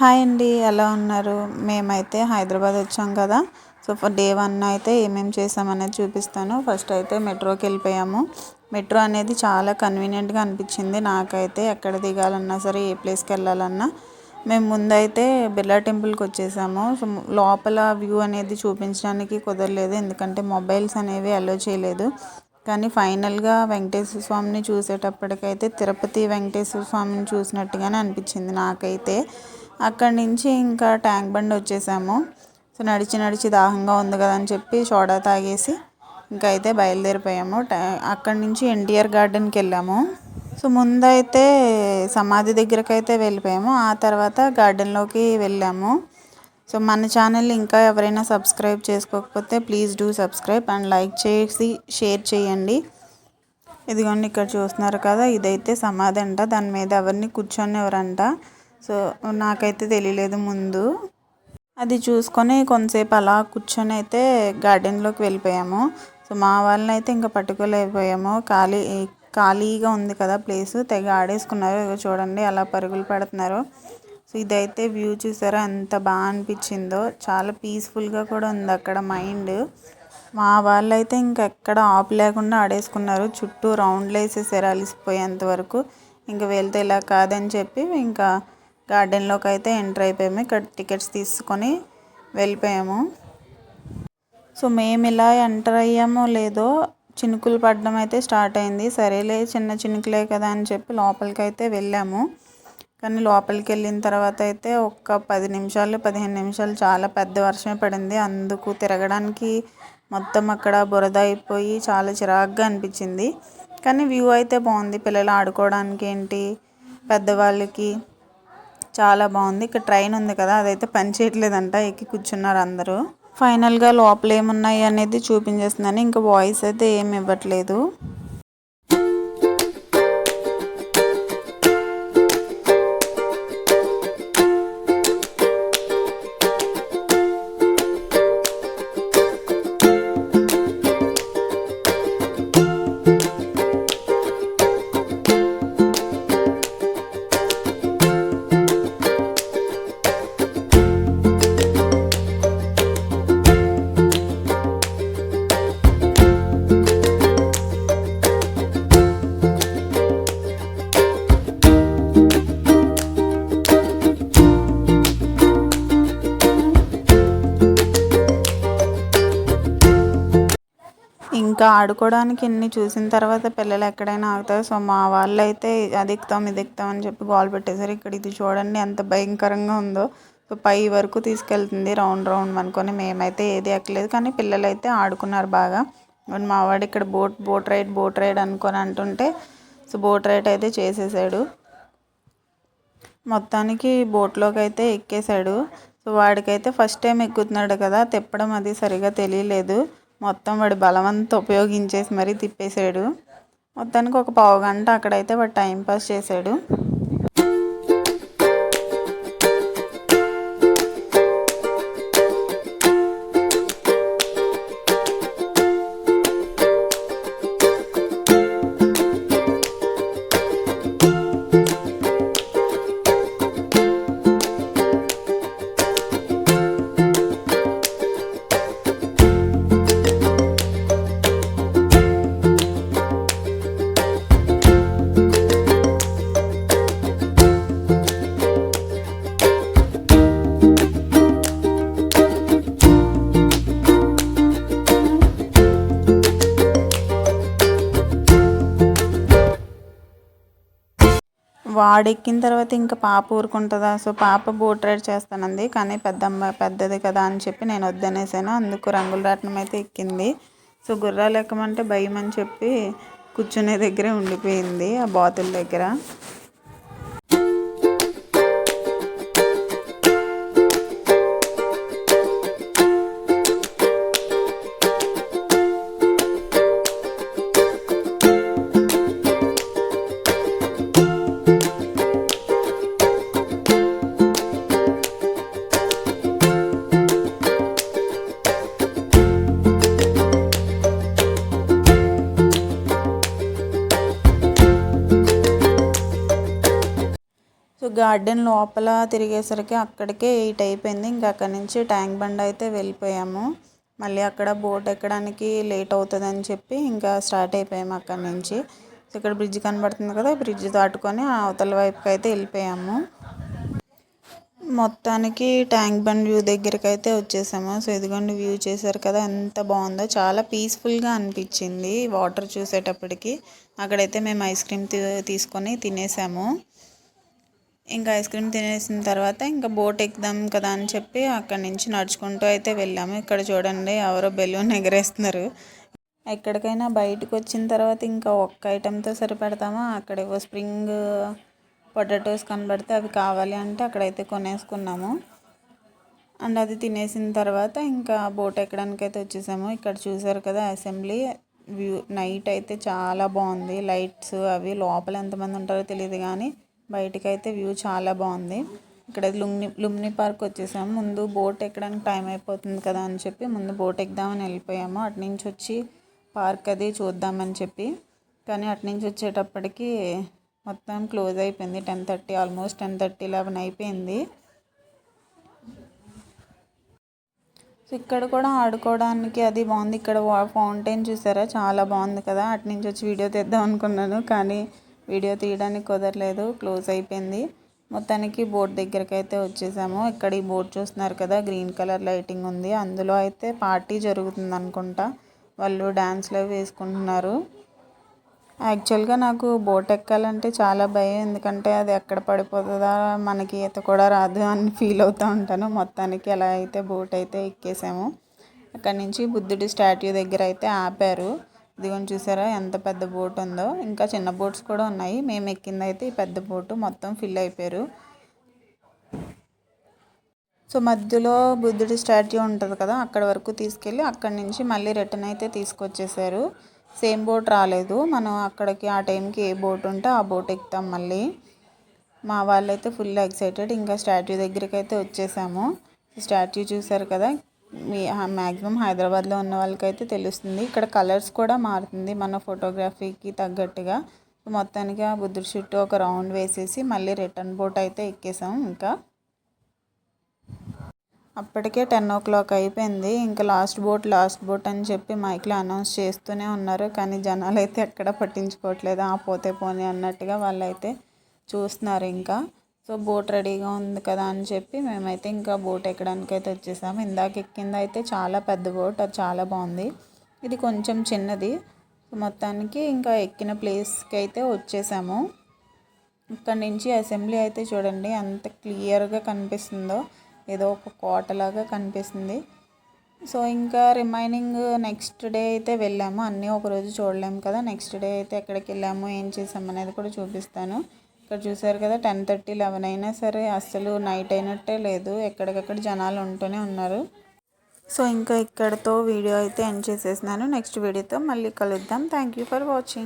Hi అండి ఎలా ఉన్నారు? మేమైతే హైదరాబాద్ వచ్చాం కదా. సో ఫర్ డే వన్ అయితే ఏమేమి చేసామనేది చూపిస్తాను. ఫస్ట్ అయితే మెట్రోకి వెళ్ళిపోయాము. మెట్రో అనేది చాలా కన్వీనియంట్గా అనిపించింది. నాకైతే ఎక్కడ దిగాలన్నా సరే ఏ ప్లేస్కి వెళ్ళాలన్నా. మేము ముందైతే బిర్లా టెంపుల్కి వచ్చేసాము. సో లోపల వ్యూ అనేది చూపించడానికి కుదరలేదు. ఎందుకంటే మొబైల్స్ అనేవి అలో చేయలేదు. కానీ ఫైనల్గా వెంకటేశ్వర స్వామిని చూసేటప్పటికైతే తిరుపతి వెంకటేశ్వర స్వామిని చూసినట్టుగానే అనిపించింది నాకైతే. అక్కడి నుంచి ఇంకా ట్యాంక్ బండ్ వచ్చేసాము. సో నడిచి నడిచి దాహంగా ఉంది కదా అని చెప్పి సోడా తాగేసి ఇంకా అయితే బయలుదేరిపోయాము. అక్కడి నుంచి ఎన్టీఆర్ గార్డెన్కి వెళ్ళాము. సో ముందైతే సమాధి దగ్గరకు అయితే వెళ్ళిపోయాము. ఆ తర్వాత గార్డెన్లోకి వెళ్ళాము. సో మన ఛానల్ ఇంకా ఎవరైనా సబ్స్క్రైబ్ చేసుకోకపోతే please do subscribe and like చేసి షేర్ చేయండి. ఇదిగోండి ఇక్కడ చూస్తున్నారు కదా ఇదైతే సమాధి అంట. దాని మీద ఎవరిని కూర్చొని సో నాకైతే తెలియలేదు ముందు. అది చూసుకొని కొంతసేపు అలా కూర్చొని అయితే గార్డెన్లోకి వెళ్ళిపోయాము. సో మా వాళ్ళని అయితే ఇంకా పట్టుకోలేకపోయాము. ఖాళీ ఖాళీగా ఉంది కదా ప్లేస్ తెగ ఆడేసుకున్నారు. చూడండి అలా పరుగులు పెడుతున్నారు. సో ఇదైతే వ్యూ చూసారా ఎంత బాగా అనిపించిందో. చాలా పీస్ఫుల్గా కూడా ఉంది అక్కడ మైండ్. మా వాళ్ళు అయితే ఇంకా ఎక్కడ ఆపు లేకుండా ఆడేసుకున్నారు. చుట్టూ రౌండ్లు వేసేసారు అలిసిపోయేంత వరకు. ఇంకా వెళ్తే ఇలా కాదని చెప్పి ఇంకా గార్డెన్లోకి అయితే ఎంటర్ అయిపోయాము. ఇక్కడ టికెట్స్ తీసుకొని వెళ్ళిపోయాము. సో మేము ఇలా ఎంటర్ అయ్యామో లేదో చినుకులు పడడం అయితే స్టార్ట్ అయింది. సరేలే చిన్న చినుకులే కదా అని చెప్పి లోపలికి అయితే వెళ్ళాము. కానీ లోపలికి వెళ్ళిన తర్వాత అయితే ఒక్క పది నిమిషాలు పదిహేను నిమిషాలు చాలా పెద్ద వర్షమే పడింది. అందుకు తిరగడానికి మొత్తం అక్కడ బురద అయిపోయి చాలా చిరాగ్గా అనిపించింది. కానీ వ్యూ అయితే బాగుంది. పిల్లలు ఆడుకోవడానికి ఏంటి పెద్దవాళ్ళకి చాలా బాగుంది. ఇక్కడ ట్రైన్ ఉంది కదా అదైతే పని చేయట్లేదంట ఎక్కి కూర్చున్నారు అందరూ. ఫైనల్గా లోపల ఏమున్నాయి అనేది చూపించేస్తున్నాను ఇంకా వాయిస్ అయితే ఏమి ఇవ్వట్లేదు. ఇంకా ఆడుకోవడానికి ఇన్ని చూసిన తర్వాత పిల్లలు ఎక్కడైనా ఆగుతారు. సో మా వాళ్ళు అయితే అది ఎక్కుతాం ఇది ఎక్కుతాం అని చెప్పి గోల్ పెట్టేశారు. ఇక్కడ ఇది చూడండి ఎంత భయంకరంగా ఉందో. సో పై వరకు తీసుకెళ్తుంది రౌండ్ రౌండ్ అనుకొని మేమైతే ఏది ఎక్కలేదు. కానీ పిల్లలు అయితే ఆడుకున్నారు బాగా. మా వాడు ఇక్కడ boat boat ride boat ride అనుకొని అంటుంటే సో బోట్ రైడ్ అయితే చేసేసాడు. మొత్తానికి బోట్లోకి అయితే ఎక్కేశాడు. సో వాడికైతే ఫస్ట్ టైం ఎక్కుతున్నాడు కదా తిప్పడం అది సరిగా తెలియలేదు. మొత్తం వాడి బలవంత ఉపయోగించేసి మరీ తిప్పేశాడు మొత్తానికి ఒక పావు గంట అక్కడైతే వాడు టైంపాస్ చేశాడు వాడెక్కిన తర్వాత ఇంకా పాప ఊరుకుంటుందా? సో పాప బోట్ రైడ్ చేస్తానంది. కానీ పెద్ద అమ్మాయి పెద్దది కదా అని చెప్పి నేను వద్దనేసాను. అందుకు రంగుల రాట్నం అయితే ఎక్కింది. సో గుర్రాలు ఎక్కమంటే భయం అని చెప్పి కూర్చునే దగ్గరే ఉండిపోయింది ఆ బాతుల దగ్గర. గార్డెన్ లోపల తిరిగేసరికి అక్కడికే ఎయిట్ అయిపోయింది. ఇంకా అక్కడి నుంచి ట్యాంక్ బండ్ అయితే వెళ్ళిపోయాము. మళ్ళీ అక్కడ బోట్ ఎక్కడానికి లేట్ అవుతుందని చెప్పి ఇంకా స్టార్ట్ అయిపోయాము అక్కడి నుంచి. ఇక్కడ బ్రిడ్జ్ కనబడుతుంది కదా బ్రిడ్జ్ దాటుకొని అవతల వైపుకి అయితే వెళ్ళిపోయాము. మొత్తానికి ట్యాంక్ బండ్ వ్యూ దగ్గరికి అయితే వచ్చేసాము. సో ఇదిగోండి వ్యూ చేశారు కదా ఎంత బాగుందో. చాలా పీస్ఫుల్గా అనిపించింది వాటర్ చూసేటప్పటికి. అక్కడైతే మేము ఐస్ క్రీమ్ తీసుకొని తినేసాము. ఇంకా ఐస్ క్రీమ్ తినేసిన తర్వాత ఇంకా బోట్ ఎక్కుదాం కదా అని చెప్పి అక్కడి నుంచి నడుచుకుంటూ అయితే వెళ్ళాము. ఇక్కడ చూడండి ఎవరో బెలూన్ ఎగరేస్తున్నారు. ఎక్కడికైనా బయటకు వచ్చిన తర్వాత ఇంకా ఒక్క ఐటెంతో సరిపెడతామా? అక్కడ ఏవో స్ప్రింగ్ పొటాటోస్ కనబడితే అవి కావాలి అంటే అక్కడైతే కొనేసుకున్నాము. అండ్ అది తినేసిన తర్వాత ఇంకా బోట్ ఎక్కడానికి అయితే వచ్చేసాము. ఇక్కడ చూసారు కదా అసెంబ్లీ వ్యూ నైట్ అయితే చాలా బాగుంది. లైట్స్ అవి లోపల ఎంతమంది ఉంటారో తెలియదు కానీ బయటకైతే వ్యూ చాలా బాగుంది. ఇక్కడ లుమ్ని లుమ్ని పార్క్ వచ్చేసాము. ముందు బోట్ ఎక్కడానికి టైం అయిపోతుంది కదా అని చెప్పి ముందు బోట్ ఎక్కుదామని వెళ్ళిపోయాము. అటు నుంచి వచ్చి పార్క్ అది చూద్దామని చెప్పి. కానీ అటు నుంచి వచ్చేటప్పటికి మొత్తం క్లోజ్ అయిపోయింది. Ten thirty almost ten thirty eleven అయిపోయింది. సో ఇక్కడ కూడా ఆడుకోవడానికి అది బాగుంది. ఇక్కడ ఫౌంటైన్ చూసారా? చాలా బాగుంది కదా. అటు నుంచి వచ్చి వీడియో తీద్దాం అనుకున్నాను. కానీ వీడియో తీయడానికి కుదరలేదు క్లోజ్ అయిపోయింది. మొత్తానికి బోట్ దగ్గరికి అయితే వచ్చేసాము. ఇక్కడ ఈ బోట్ చూస్తున్నారు కదా గ్రీన్ కలర్ లైటింగ్ ఉంది. అందులో అయితే పార్టీ జరుగుతుంది అనుకుంటా. వాళ్ళు డ్యాన్స్లో వేసుకుంటున్నారు. యాక్చువల్గా నాకు బోట్ ఎక్కాలంటే చాలా భయం. ఎందుకంటే అది ఎక్కడ పడిపోతుందా మనకి ఈత కూడా రాదు అని ఫీల్ అవుతూ ఉంటాను. మొత్తానికి ఎలా అయితే బోట్ అయితే ఎక్కేసాము. అక్కడి నుంచి బుద్ధుడి స్టాట్యూ దగ్గర అయితే ఆపారు. ఇదిగోని చూసారా ఎంత పెద్ద బోట్ ఉందో. ఇంకా చిన్న బోట్స్ కూడా ఉన్నాయి. మేము ఎక్కింది అయితే ఈ పెద్ద బోటు మొత్తం ఫిల్ అయిపోయారు. సో మధ్యలో బుద్ధుడి స్టాట్యూ ఉంటుంది కదా అక్కడ వరకు తీసుకెళ్ళి అక్కడి నుంచి మళ్ళీ రిటర్న్ అయితే తీసుకొచ్చేసారు. సేమ్ బోట్ రాలేదు. మనం అక్కడికి ఆ టైంకి ఏ బోట్ ఉంటే ఆ బోట్ ఎక్కుతాం మళ్ళీ. మా వాళ్ళైతే ఫుల్ ఎక్సైటెడ్. ఇంకా స్టాట్యూ దగ్గరికి అయితే వచ్చేసాము. స్టాట్యూ చూసారు కదా మీ మ్యాక్సిమం హైదరాబాద్లో ఉన్న వాళ్ళకైతే తెలుస్తుంది. ఇక్కడ కలర్స్ కూడా మారుతుంది మన ఫోటోగ్రఫీకి తగ్గట్టుగా. మొత్తానికి ఆ బుద్ధుడి చుట్టూ ఒక రౌండ్ వేసేసి మళ్ళీ రిటర్న్ బోట్ అయితే ఎక్కేసాం ఇంకా. అప్పటికే టెన్ ఓ క్లాక్ అయిపోయింది. ఇంకా లాస్ట్ బోట్ లాస్ట్ బోట్ అని చెప్పి మైక్లో అనౌన్స్ చేస్తూనే ఉన్నారు. కానీ జనాలు అయితే ఎక్కడ పట్టించుకోవట్లేదు. ఆ పోతే పోనీ అన్నట్టుగా వాళ్ళైతే చూస్తున్నారు ఇంకా. సో బోట్ రెడీగా ఉంది కదా అని చెప్పి మేమైతే ఇంకా బోట్ ఎక్కడానికి అయితే వచ్చేసాము. ఇందాక ఎక్కింది అయితే చాలా పెద్ద బోట్ అది చాలా బాగుంది. ఇది కొంచెం చిన్నది. మొత్తానికి ఇంకా ఎక్కిన ప్లేస్కి అయితే వచ్చేసాము. ఇక్కడ నుంచి అసెంబ్లీ అయితే చూడండి ఎంత క్లియర్గా కనిపిస్తుందో. ఏదో ఒక కోటలాగా కనిపిస్తుంది. సో ఇంకా రిమైనింగ్ నెక్స్ట్ డే అయితే వెళ్ళాము. అన్నీ ఒకరోజు చూడలేము కదా. నెక్స్ట్ డే అయితే ఎక్కడికి వెళ్ళాము ఏం చేసాము అనేది కూడా చూపిస్తాను. ఇక్కడ చూసారు కదా టెన్ థర్టీ లెవెన్ అయినా సరే అస్సలు నైట్ అయినట్టే లేదు. ఎక్కడికక్కడ జనాలు ఉంటూనే ఉన్నారు. సో ఇంకా ఇక్కడతో వీడియో అయితే ఎండ్ చేసేసినాను. నెక్స్ట్ వీడియోతో మళ్ళీ కలుద్దాం. Thank you for watching